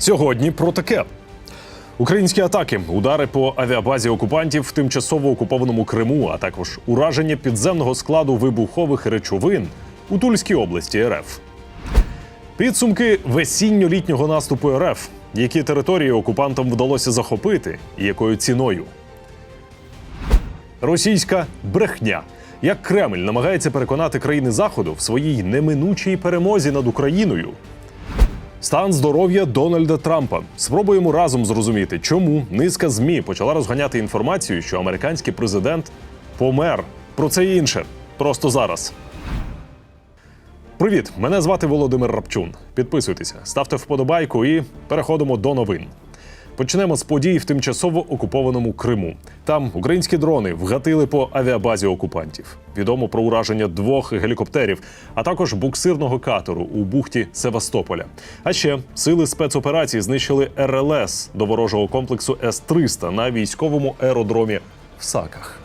Сьогодні про таке. Українські атаки, удари по авіабазі окупантів в тимчасово окупованому Криму, а також ураження підземного складу вибухових речовин у Тульській області РФ. Підсумки весінньо-літнього наступу РФ. Які території окупантам вдалося захопити і якою ціною? Російська брехня. Як Кремль намагається переконати країни Заходу в своїй неминучій перемозі над Україною. Стан здоров'я Дональда Трампа. Спробуємо разом зрозуміти, чому низка змі почала розганяти інформацію, що американський президент помер. Про це і інше. Просто зараз. Привіт! Мене звати Володимир Рапчун. Підписуйтеся, ставте вподобайку і переходимо до новин. Почнемо з подій в тимчасово окупованому Криму. Там українські дрони вгатили по авіабазі окупантів. Відомо про ураження двох гелікоптерів, а також буксирного катеру у бухті Севастополя. А ще сили спецоперації знищили РЛС до ворожого комплексу С-300 на військовому аеродромі в Саках.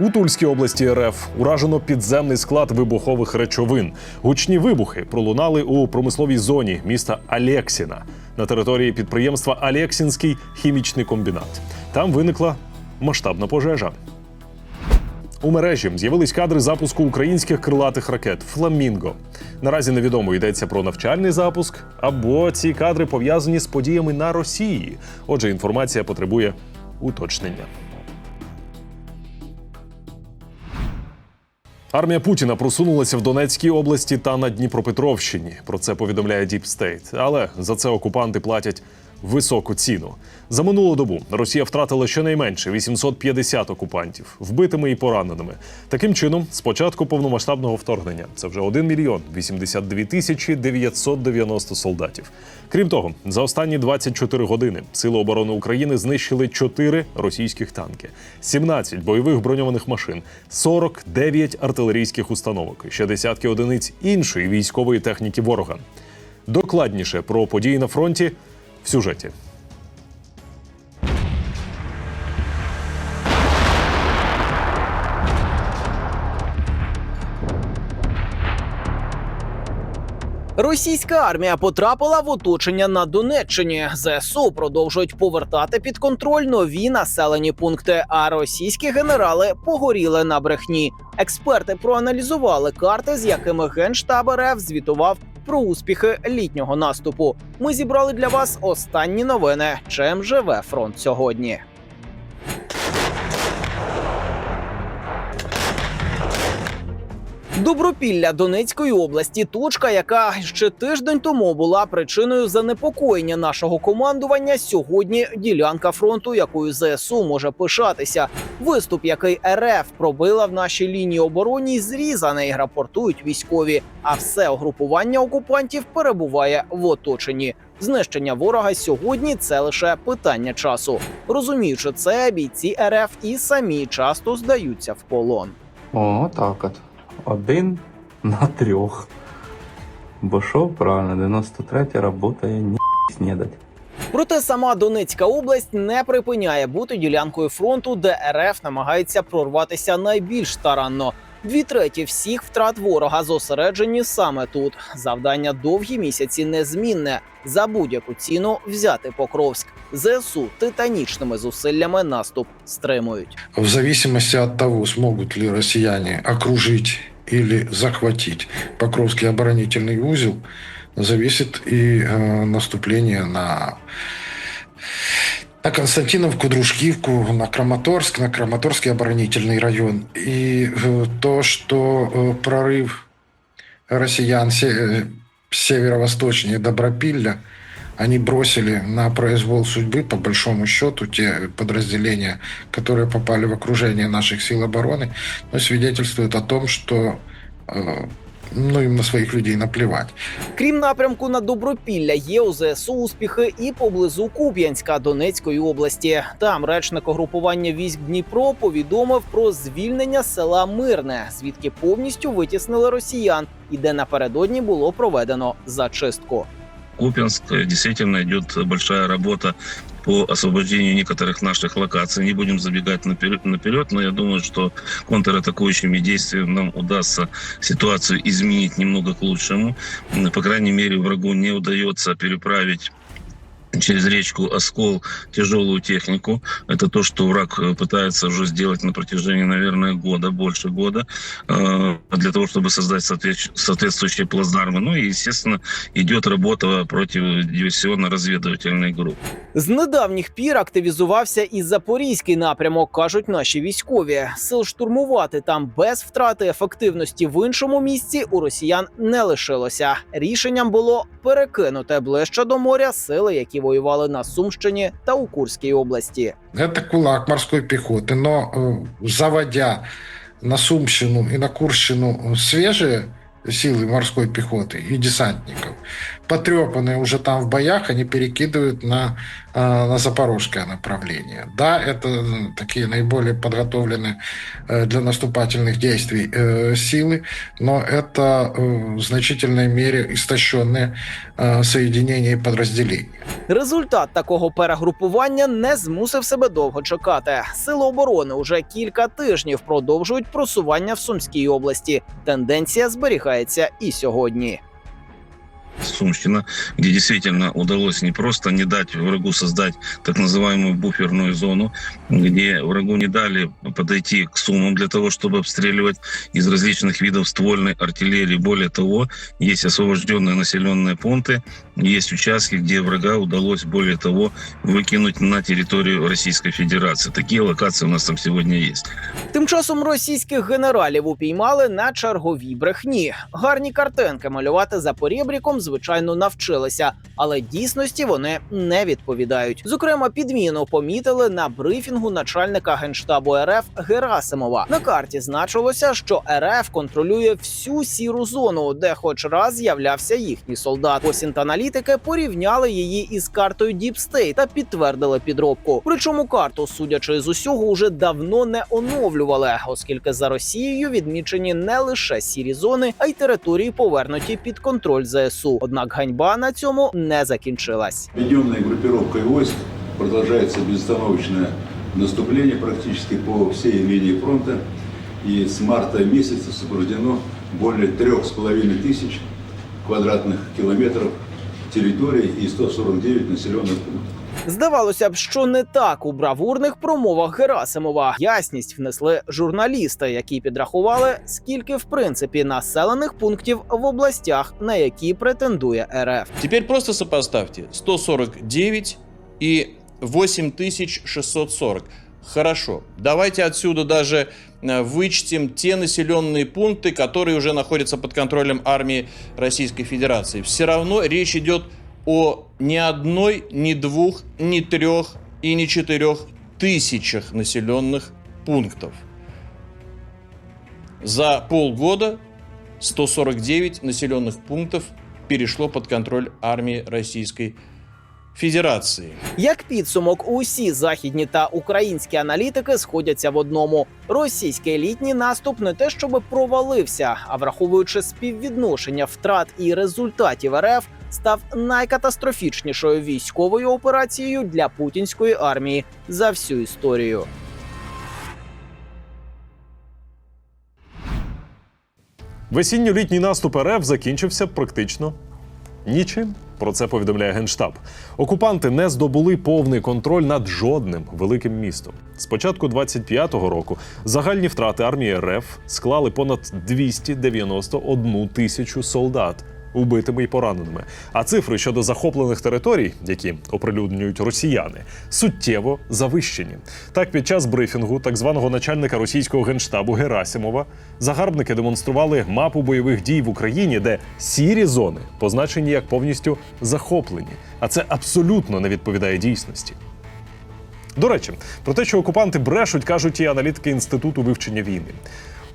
У Тульській області РФ уражено підземний склад вибухових речовин. Гучні вибухи пролунали у промисловій зоні міста Алєксіна на території підприємства Алєксінський хімічний комбінат. Там виникла масштабна пожежа. У мережі з'явились кадри запуску українських крилатих ракет Фламінго. Наразі невідомо йдеться про навчальний запуск, або ці кадри пов'язані з подіями на Росії. Отже, інформація потребує уточнення. Армія Путіна просунулася в Донецькій області та на Дніпропетровщині. Про це повідомляє Діпстейт. Але за це окупанти платять високу ціну. За минулу добу Росія втратила щонайменше 850 окупантів, вбитими і пораненими. Таким чином, з початку повномасштабного вторгнення це вже 1 мільйон 82 тисячі 990 солдатів. Крім того, за останні 24 години Сили оборони України знищили 4 російських танки, 17 бойових броньованих машин, 49 артилерійських установок, ще десятки одиниць іншої військової техніки ворога. Докладніше про події на фронті в сюжеті. Російська армія потрапила в оточення на Донеччині. ЗСУ продовжують повертати під контроль нові населені пункти. А російські генерали погоріли на брехні. Експерти проаналізували карти, з якими генштаб РФ звітував про успіхи літнього наступу. Ми зібрали для вас останні новини. Чим живе фронт сьогодні? Добропілля Донецької області, точка, яка ще тиждень тому була причиною занепокоєння нашого командування. Сьогодні ділянка фронту, якою ЗСУ може пишатися. Виступ, який РФ пробила в нашій лінії обороні, зрізаний, рапортують військові. А все угрупування окупантів перебуває в оточенні. Знищення ворога сьогодні це лише питання часу. Розуміючи це, бійці РФ і самі часто здаються в полон. О, так от. Один на трьох. Бо що правильно, 93-я работає ні снідать. Проте сама Донецька область не припиняє бути ділянкою фронту, де РФ намагається прорватися найбільш старанно. Дві треті всіх втрат ворога зосереджені саме тут. Завдання довгі місяці незмінне за будь-яку ціну взяти Покровськ. ЗСУ титанічними зусиллями наступ стримують. В зависимости от того, смогут ли россияне окружить или захватить Покровский оборонительный узел, зависит и э, наступление на, на Константиновку, Дружкивку, на Краматорск, на Краматорский оборонительный район. И э, то, что э, прорыв россиян э, северо-восточнее Добропилля – они бросили на произвол судьбы, по большому счету, те подразделения, которые попали в окружение наших сил обороны, ну, свидетельствуют о том, что э, ну, им на своих людей наплевать. Крім напрямку на Добропілля, є у ЗСУ успіхи і поблизу Куп'янська Донецької області. Там речник угрупування військ Дніпро повідомив про звільнення села Мирне, звідки повністю витіснили росіян, і де напередодні було проведено зачистку. Купинск э, действительно идет большая работа по освобождению некоторых наших локаций. Не будем забегать наперед, наперед но я думаю, что контратакующими действиями нам удастся ситуацию изменить немного к лучшему. По крайней мере, врагу не удается переправить через речку Оскол тяжелую технику. Это то, что враг э, пытается уже сделать на протяжении, наверное, года, больше года, э, для того, чтобы создать соответ- соответствующие плацдармы. Ну и, естественно, идет работа против диверсионно-разведывательной группы. З недавніх пір активізувався і запорізький напрямок, кажуть наші військові. Сил штурмувати там без втрати ефективності в іншому місці у росіян не лишилося. Рішенням було перекинути ближче до моря сили, які воювали на Сумщині та у Курській області. Это кулак морской пехоты, но э, заводя на Сумщину и на Курщину свежие силы морской пехоты и десантников, потрепанные уже там в боях, они перекидывают на, э, на запорожское направление. Да, это м, такие наиболее подготовленные э, для наступательных действий э, силы, но это э, в значительной мере истощенные э, соединения и подразделения. Результат такого перегрупування не змусив себе довго чекати. Сили оборони уже кілька тижнів продовжують просування в Сумській області. Тенденція зберігається і сьогодні. Сумщина, где действительно удалось не просто не дать врагу создать так называемую буферную зону, где врагу не дали подойти к Сумам для того, чтобы обстреливать из различных видов ствольной артиллерии. Более того, есть освобожденные населенные пункты, есть участки, где врага удалось, более того, выкинуть на территорию Российской Федерации. Такие локации у нас там сегодня есть. Тим часом російських генералів упіймали на черговій брехні. Гарні картинки малювати за порєбріком, звичайно, навчилися, але дійсності вони не відповідають. Зокрема, підміну помітили на брифінгу начальника генштабу РФ Герасимова. На карті значилося, що РФ контролює всю сіру зону, де хоч раз з'являвся їхній солдат. Осінт аналітики порівняли її із картою State та підтвердили підробку. Причому карту, судячи з усього, уже давно не оновлювали, оскільки за Росією відмічені не лише сірі зони, а й території повернуті під контроль ЗСУ. Однак ганьба на цьому не закінчилась. Введенной группировкой войск продолжается безостановочное наступление практически по всей линии фронта. И с марта месяца освобождено более трех с половиной тысяч квадратных километров территории и 149 населенных пунктов. Здавалося б, що не так у бравурних промовах Герасимова ясність внесли журналісти, які підрахували, скільки в принципі населених пунктів в областях, на які претендує РФ. Теперь просто сопоставьте 149 и 8640. Хорошо, давайте отсюда даже э, вычтем те населенные пункты, которые уже находятся под контролем армии Российской Федерации. Все равно речь идет о ни одной, ни двух, ни трех и ни четырех тысячах населенных пунктов. За полгода 149 населенных пунктов перешло под контроль армии Российской Федерации. Як підсумок, усі західні та українські аналітики сходяться в одному: російський елітній наступ не те, щоб провалився, а враховуючи співвідношення втрат і результатів РФ, став найкатастрофічнішою військовою операцією для путінської армії за всю історію. Весінньо-літній наступ РФ закінчився практично нічим. Про це повідомляє генштаб. Окупанти не здобули повний контроль над жодним великим містом. З початку 25-го року загальні втрати армії РФ склали понад 291 тисячу солдат. Убитими і пораненими. А цифри щодо захоплених територій, які оприлюднюють росіяни, суттєво завищені. Так, під час брифінгу так званого начальника російського генштабу Герасимова загарбники демонстрували мапу бойових дій в Україні, де сірі зони позначені як повністю захоплені. А це абсолютно не відповідає дійсності. До речі, про те, що окупанти брешуть, кажуть і аналітики інституту вивчення війни.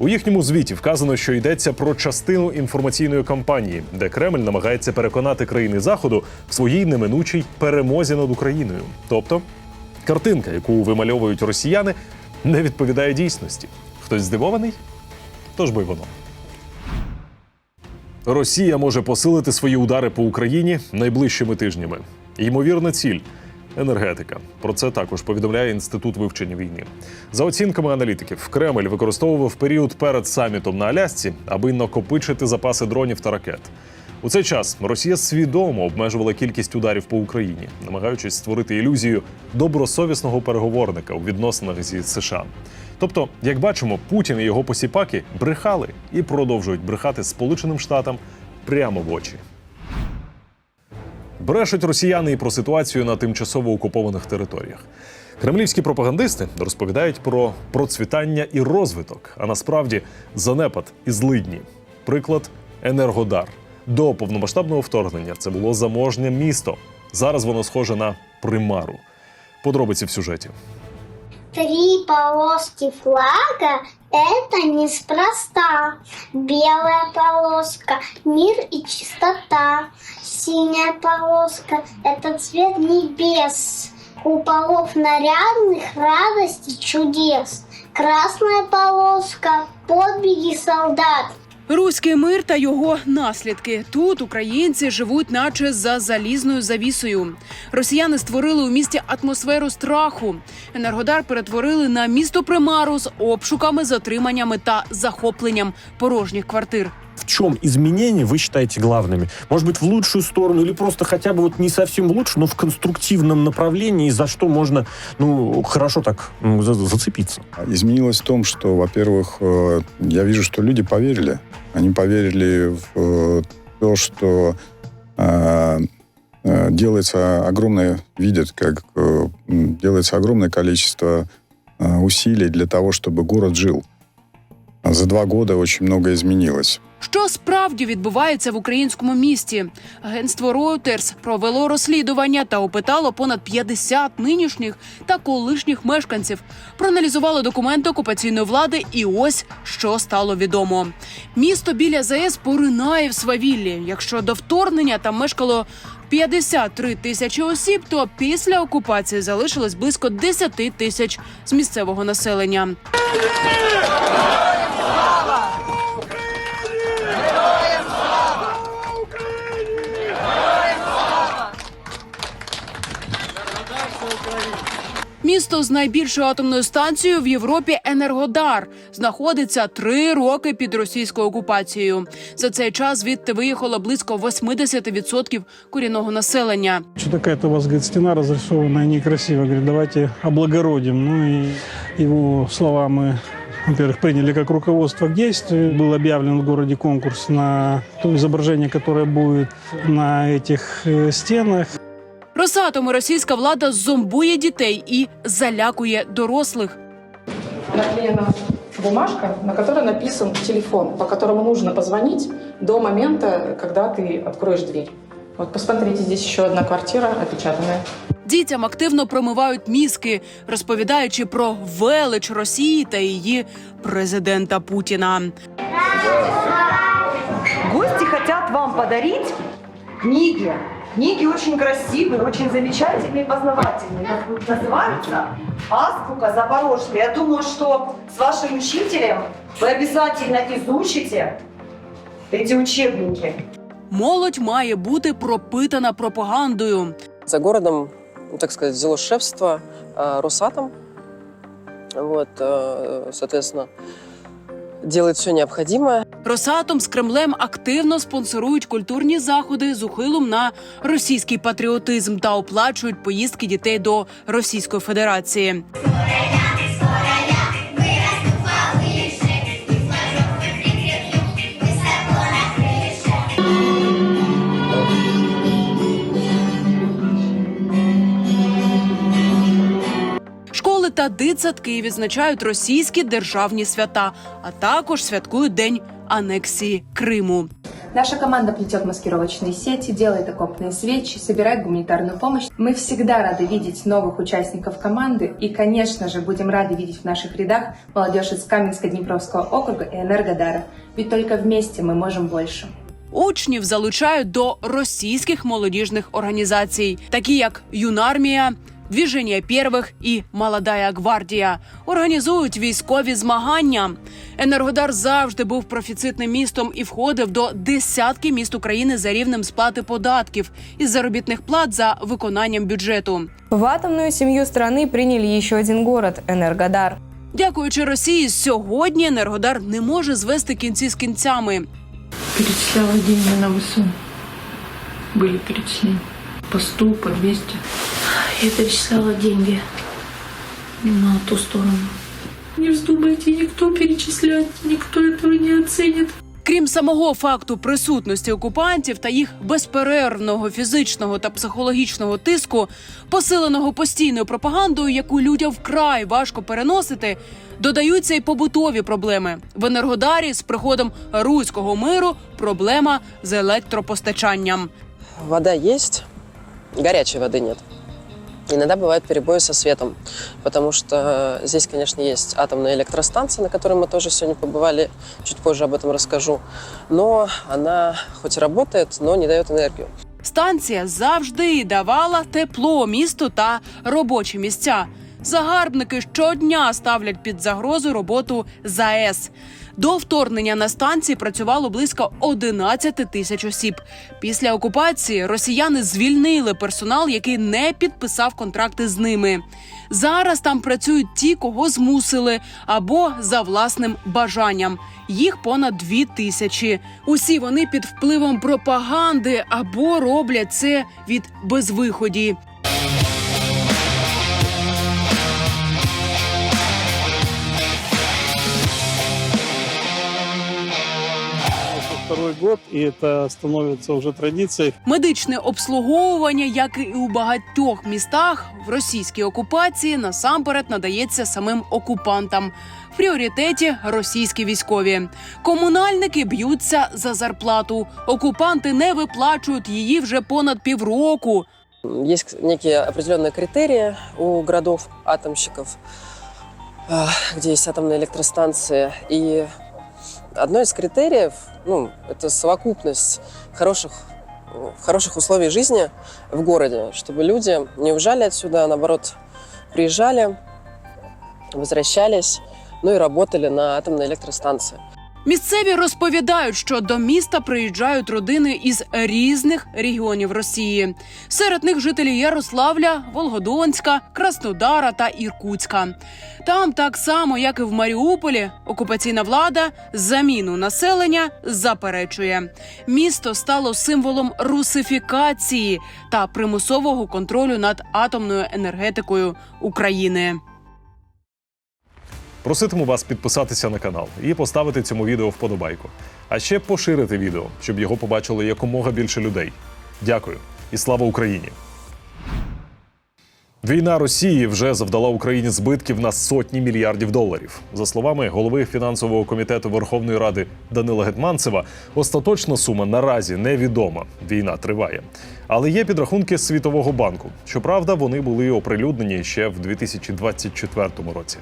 У їхньому звіті вказано, що йдеться про частину інформаційної кампанії, де Кремль намагається переконати країни Заходу в своїй неминучій перемозі над Україною. Тобто, картинка, яку вимальовують росіяни, не відповідає дійсності. Хтось здивований? Тож би воно. Росія може посилити свої удари по Україні найближчими тижнями. Ймовірна ціль енергетика. Про це також повідомляє інститут вивчення війни. За оцінками аналітиків, Кремль використовував період перед самітом на Алясці, аби накопичити запаси дронів та ракет. У цей час Росія свідомо обмежувала кількість ударів по Україні, намагаючись створити ілюзію добросовісного переговорника у відносинах зі США. Тобто, як бачимо, Путін і його посіпаки брехали і продовжують брехати Сполученим Штатам прямо в очі. Брешуть росіяни і про ситуацію на тимчасово окупованих територіях. Кремлівські пропагандисти розповідають про процвітання і розвиток, а насправді занепад і злидні. Приклад Енергодар. До повномасштабного вторгнення це було заможнє місто. Зараз воно схоже на примару. Подробиці в сюжеті. Три полоски флага – это неспроста. Белая полоска – мир и чистота. Синяя полоска – это цвет небес. Куполов нарядных, радость и чудес. Красная полоска – подвиги солдат. Руський мир та його наслідки. Тут українці живуть, наче за залізною завісою. Росіяни створили у місті атмосферу страху. Енергодар перетворили на місто примару з обшуками, затриманнями та захопленням порожніх квартир. В чем изменения вы считаете главными? Может быть, в лучшую сторону или просто хотя бы вот не совсем в лучшую, но в конструктивном направлении, за что можно, ну, хорошо так м, за- зацепиться? Изменилось в том, что, во-первых, э, я вижу, что люди поверили. Они поверили в э, то, что э, делается огромное, видят, как делается огромное количество усилий для того, чтобы город жил. За два года очень много изменилось. Що справді відбувається в українському місті? Агентство Reuters провело розслідування та опитало понад 50 нинішніх та колишніх мешканців. Проаналізувало документи окупаційної влади, і ось що стало відомо: місто біля ЗАЕС поринає в свавіллі. Якщо до вторгнення там мешкало 53 тисячі осіб, то після окупації залишилось близько 10 тисяч з місцевого населення. Місто з найбільшою атомною станцією в Європі Енергодар знаходиться три роки під російською окупацією. За цей час звідти виїхало близько 80% корінного населення. Что какая-то у вас, говорит, стена разрисованная некрасиво. Говорит, давайте облагородим. Ну и его слова мы, во-первых, приняли как руководство к действию. Был объявлен в городе конкурс на то изображение, которое будет на этих э, стенах. Росатом російська влада зомбує дітей і залякує дорослих. наклеена бумажка, на которой написан телефон, по которому нужно позвонить до момента, когда ты откроешь дверь. Вот посмотрите, здесь еще одна квартира опечатанная. Дітям активно промивають мізки, розповідаючи про велич Росії та її президента Путіна. Гости хотят вам подарить книги. Книги очень красивые, очень замечательные и познавательные. Как будут называются «Азбука Запорожья». Я думаю, что с вашим учителем вы обязательно изучите эти учебники. Молодь має бути пропитана пропагандою. За городом, ну, так сказать, взяло шефство э, Росатом. Вот, э, соответственно, делает все необходимое. Росатом з Кремлем активно спонсорують культурні заходи з ухилом на російський патріотизм та оплачують поїздки дітей до Російської Федерації. Та дитсадки відзначають російські державні свята, а також святкують день анексії Криму. Наша команда плетет маскировочные сети, делает окопные свечи, собирает гуманитарную помощь. Мы всегда рады видеть новых участников команды и, конечно же, будем рады видеть в наших рядах молодежь из Каменско-Днепровского округа и Энергодара. Ведь только вместе мы можем больше. Учнів залучають до російських молодіжних організацій, такі як Юнармія, Двіження первих і Молодая гвардія організують військові змагання. Енергодар завжди був профіцитним містом і входив до десятки міст України за рівнем сплати податків із заробітних плат за виконанням бюджету. В атомную семью страны приняли еще один город – Энергодар. Дякуючи Росії, сьогодні Енергодар не може звести кінці з кінцями. Перечисляла деньги на ВСУ. Были перечислены по 100, по 200. Я перечисляла деньги на ту сторону. Не вздумайте никто перечислять, никто этого не оценит. Крім самого факту присутності окупантів та їх безперервного фізичного та психологічного тиску, посиленого постійною пропагандою, яку людям вкрай важко переносити, додаються й побутові проблеми в енергодарі з приходом руського миру. Проблема з електропостачанням. Вода есть, горячей воды нет. Иногда бывают перебои со светом, потому что здесь, конечно, есть атомная электростанция, на которой мы тоже сегодня побывали, чуть позже об этом расскажу. Но она хоть и работает, но не дает энергию. Станція завжди давала тепло місту та робочі місця. Загарбники щодня ставлять під загрозу роботу ЗАЕС. До вторгнення на станції працювало близько 11 тисяч осіб. Після окупації росіяни звільнили персонал, який не підписав контракти з ними. Зараз там працюють ті, кого змусили, або за власним бажанням. Їх понад дві тисячі. Усі вони під впливом пропаганди або роблять це від безвиході. Второй год, и это становится уже традицией. Медичне обслуговування, як і у багатьох містах в російській окупації, насамперед надається самим окупантам. В пріоритеті російські військові. Комунальники б'ються за зарплату. Окупанти не виплачують її вже понад півроку. Есть некие определенные критерии у городов-атомщиков, а, где есть атомные электростанции. И одно из критериев, ну, это совокупность хороших, э, хороших условий жизни в городе, чтобы люди не уезжали отсюда, а наоборот, приезжали, возвращались, ну и работали на атомной электростанции. Місцеві розповідають, що до міста приїжджають родини із різних регіонів Росії. Серед них жителі Ярославля, Волгодонська, Краснодара та Іркутська. Там, так само як і в Маріуполі, окупаційна влада заміну населення заперечує. Місто стало символом русифікації та примусового контролю над атомною енергетикою України. Проситиму вас підписатися на канал і поставити цьому відео вподобайку. А ще поширити відео, щоб його побачили якомога більше людей. Дякую і слава Україні! Війна Росії вже завдала Україні збитків на сотні мільярдів доларів. За словами голови фінансового комітету Верховної Ради Данила Гетманцева, остаточна сума наразі невідома. Війна триває. Але є підрахунки Світового банку. Щоправда, вони були оприлюднені ще в 2024 році.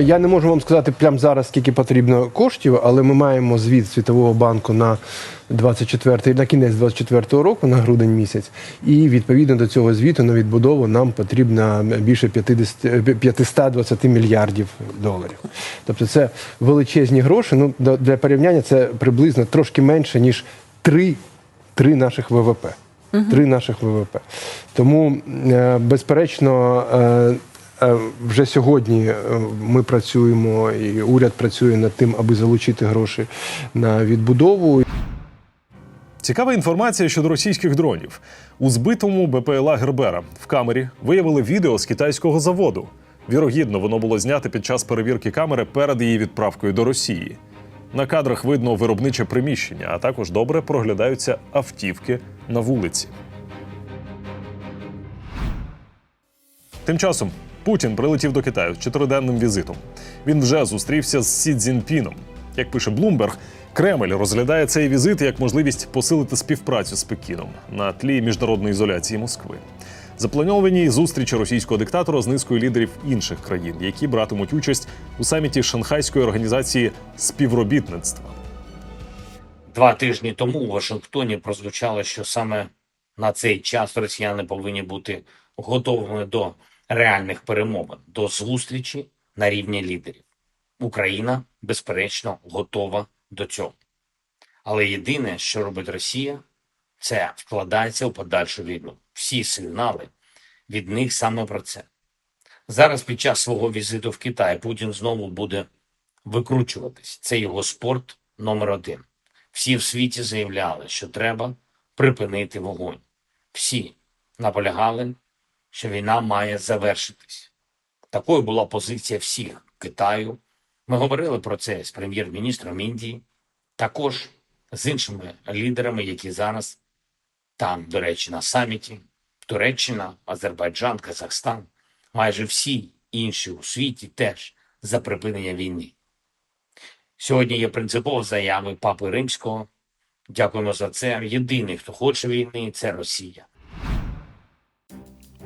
Я не можу вам сказати прямо зараз, скільки потрібно коштів, але ми маємо звіт Світового банку на 24, на кінець 24 року, на грудень місяць. І відповідно до цього звіту на відбудову нам потрібно більше 50, 520 мільярдів доларів. Тобто це величезні гроші. Ну, для порівняння це приблизно трошки менше, ніж 3, 3 наших ВВП. Три наших ВВП. Тому, е, безперечно, Е, Вже сьогодні е, ми працюємо, і уряд працює над тим, аби залучити гроші на відбудову. Цікава інформація щодо російських дронів. У збитому БПЛА Гербера в камері виявили відео з китайського заводу. Вірогідно, воно було знято під час перевірки камери перед її відправкою до Росії. На кадрах видно виробниче приміщення, а також добре проглядаються автівки на вулиці. Тим часом Путін прилетів до Китаю з чотириденним візитом. Він вже зустрівся з Сі Цзіньпіном. Як пише Блумберг, Кремль розглядає цей візит як можливість посилити співпрацю з Пекіном на тлі міжнародної ізоляції Москви. Заплановані зустрічі російського диктатора з низкою лідерів інших країн, які братимуть участь у саміті Шанхайської організації співробітництва. Два тижні тому у Вашингтоні прозвучало, що саме на цей час росіяни повинні бути готовими до реальних перемовин, до зустрічі на рівні лідерів. Україна, безперечно, готова до цього. Але єдине, що робить Росія, це вкладається у подальшу війну. Всі сигнали від них саме про це. Зараз під час свого візиту в Китай Путін знову буде викручуватись. Це його спорт номер один. Всі в світі заявляли, що треба припинити вогонь. Всі наполягали, що війна має завершитись. Такою була позиція всіх Китаю. Ми говорили про це з прем'єр-міністром Індії, також з іншими лідерами, які зараз там, до речі, на саміті. Туреччина, Азербайджан, Казахстан, майже всі інші у світі теж за припинення війни. Сьогодні є принципова заяви Папи Римського. Дякуємо за це. Єдиний, хто хоче війни, це Росія.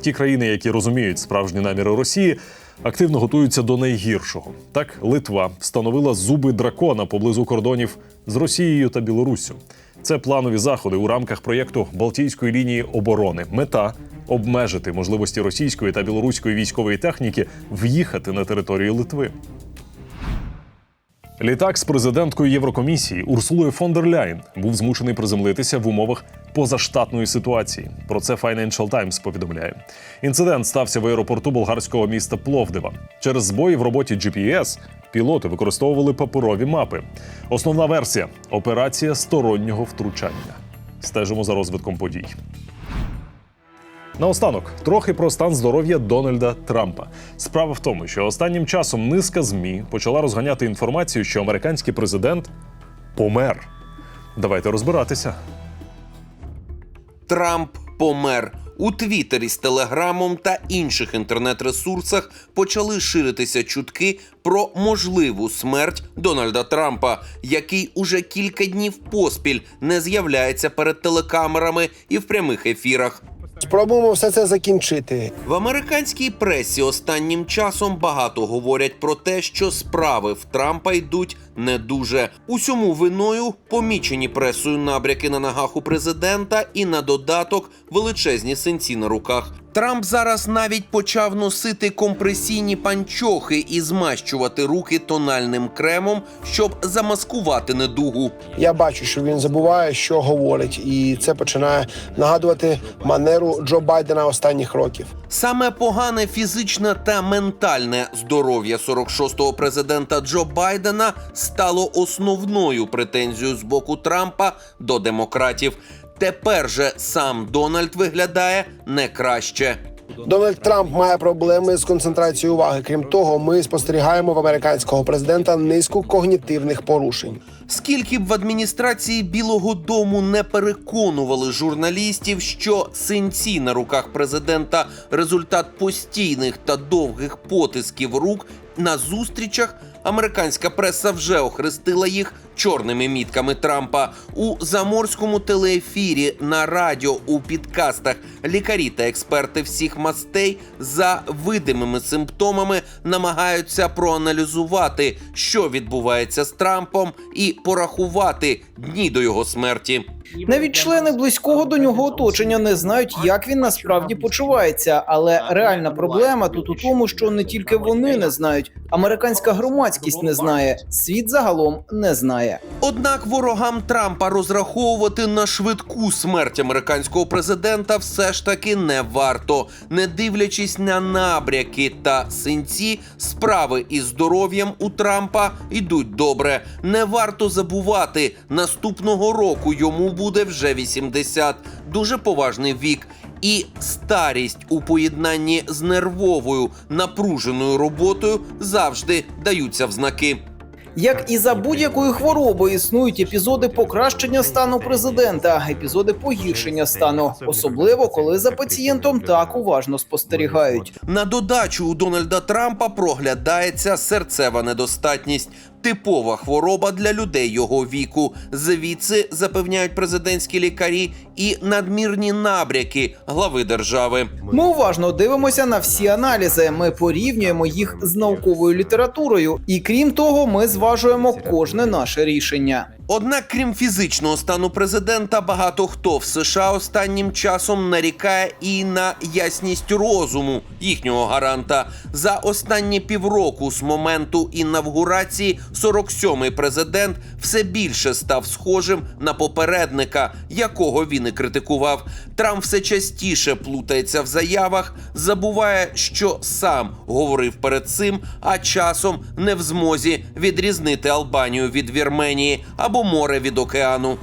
Ті країни, які розуміють справжні наміри Росії, активно готуються до найгіршого. Так, Литва встановила зуби дракона поблизу кордонів з Росією та Білоруссю. Це планові заходи у рамках проєкту Балтійської лінії оборони. Мета обмежити можливості російської та білоруської військової техніки в'їхати на територію Литви. Літак з президенткою Єврокомісії Урсулою фон дер Ляйн був змушений приземлитися в умовах позаштатної ситуації. Про це Financial Times повідомляє. Інцидент стався в аеропорту болгарського міста Пловдива. Через збої в роботі GPS пілоти використовували паперові мапи. Основна версія операція стороннього втручання. Стежимо за розвитком подій. Наостанок, трохи про стан здоров'я Дональда Трампа. Справа в тому, що останнім часом низка змі почала розганяти інформацію, що американський президент помер. Давайте розбиратися. Трамп помер. У Твіттері з Телеграмом та інших інтернет-ресурсах почали ширитися чутки про можливу смерть Дональда Трампа, який уже кілька днів поспіль не з'являється перед телекамерами і в прямих ефірах. Спробуємо все це закінчити. В американській пресі останнім часом багато говорять про те, що справи в Трампа йдуть не дуже. Усьому виною помічені пресою набряки на ногах у президента і на додаток величезні синці на руках. Трамп зараз навіть почав носити компресійні панчохи і змащувати руки тональним кремом, щоб замаскувати недугу. Я бачу, що він забуває, що говорить, і це починає нагадувати манеру Джо Байдена останніх років. Саме погане фізичне та ментальне здоров'я 46-го президента Джо Байдена стало основною претензією з боку Трампа до демократів. Тепер же сам Дональд виглядає не краще. Дональд Трамп має проблеми з концентрацією уваги. Крім того, ми спостерігаємо в американського президента низку когнітивних порушень. Скільки б в адміністрації Білого Дому не переконували журналістів, що синці на руках президента результат постійних та довгих потисків рук на зустрічах, американська преса вже охрестила їх чорними мітками Трампа у заморському телеефірі на радіо у підкастах. Лікарі та експерти всіх мастей за видимими симптомами намагаються проаналізувати, що відбувається з Трампом, і порахувати дні до його смерті. Навіть члени близького до нього оточення не знають, як він насправді почувається. Але реальна проблема тут у тому, що не тільки вони не знають, американська громадськість не знає, світ загалом не знає. Однак ворогам Трампа розраховувати на швидку смерть американського президента все ж таки не варто, не дивлячись на набряки та синці, справи із здоров'ям у Трампа йдуть добре. Не варто забувати, наступного року йому буде вже 80. Дуже поважний вік. І старість у поєднанні з нервовою напруженою роботою завжди даються в знаки. Як і за будь-якою хворобою існують епізоди покращення стану президента, епізоди погіршення стану, особливо коли за пацієнтом так уважно спостерігають. На додачу у Дональда Трампа проглядається серцева недостатність. Типова хвороба для людей його віку. Звідси запевняють президентські лікарі і надмірні набряки глави держави. Ми уважно дивимося на всі аналізи. Ми порівнюємо їх з науковою літературою, і крім того, ми зважуємо кожне наше рішення. Однак, крім фізичного стану президента, багато хто в США останнім часом нарікає і на ясність розуму їхнього гаранта. За останні півроку з моменту інавгурації 47-й президент все більше став схожим на попередника, якого він і критикував. Трамп все частіше плутається в заявах, забуває, що сам говорив перед цим, а часом не в змозі відрізнити Албанію від Вірменії або море від океану.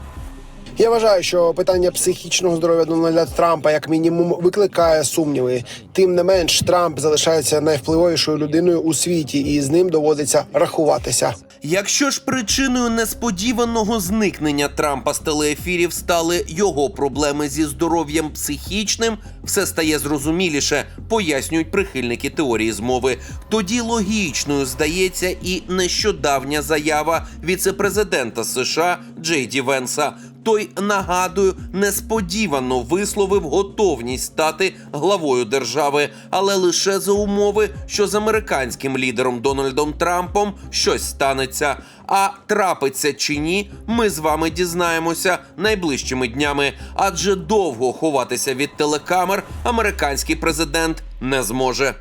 Я вважаю, що питання психічного здоров'я Дональда Трампа як мінімум викликає сумніви. Тим не менш, Трамп залишається найвпливовішою людиною у світі, і з ним доводиться рахуватися. Якщо ж причиною несподіваного зникнення Трампа з телеефірів стали його проблеми зі здоров'ям психічним, все стає зрозуміліше, пояснюють прихильники теорії змови. Тоді логічною здається і нещодавня заява віцепрезидента США Джей Ді Венса. Той нагадую, несподівано висловив готовність стати главою держави, але лише за умови, що з американським лідером Дональдом Трампом щось станеться. А трапиться чи ні, ми з вами дізнаємося найближчими днями, адже довго ховатися від телекамер американський президент не зможе.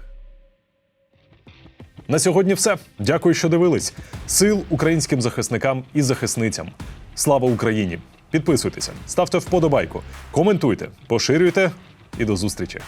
На сьогодні все. Дякую, що дивились. Сил українським захисникам і захисницям. Слава Україні! Підписуйтеся, ставте вподобайку, коментуйте, поширюйте і до зустрічі.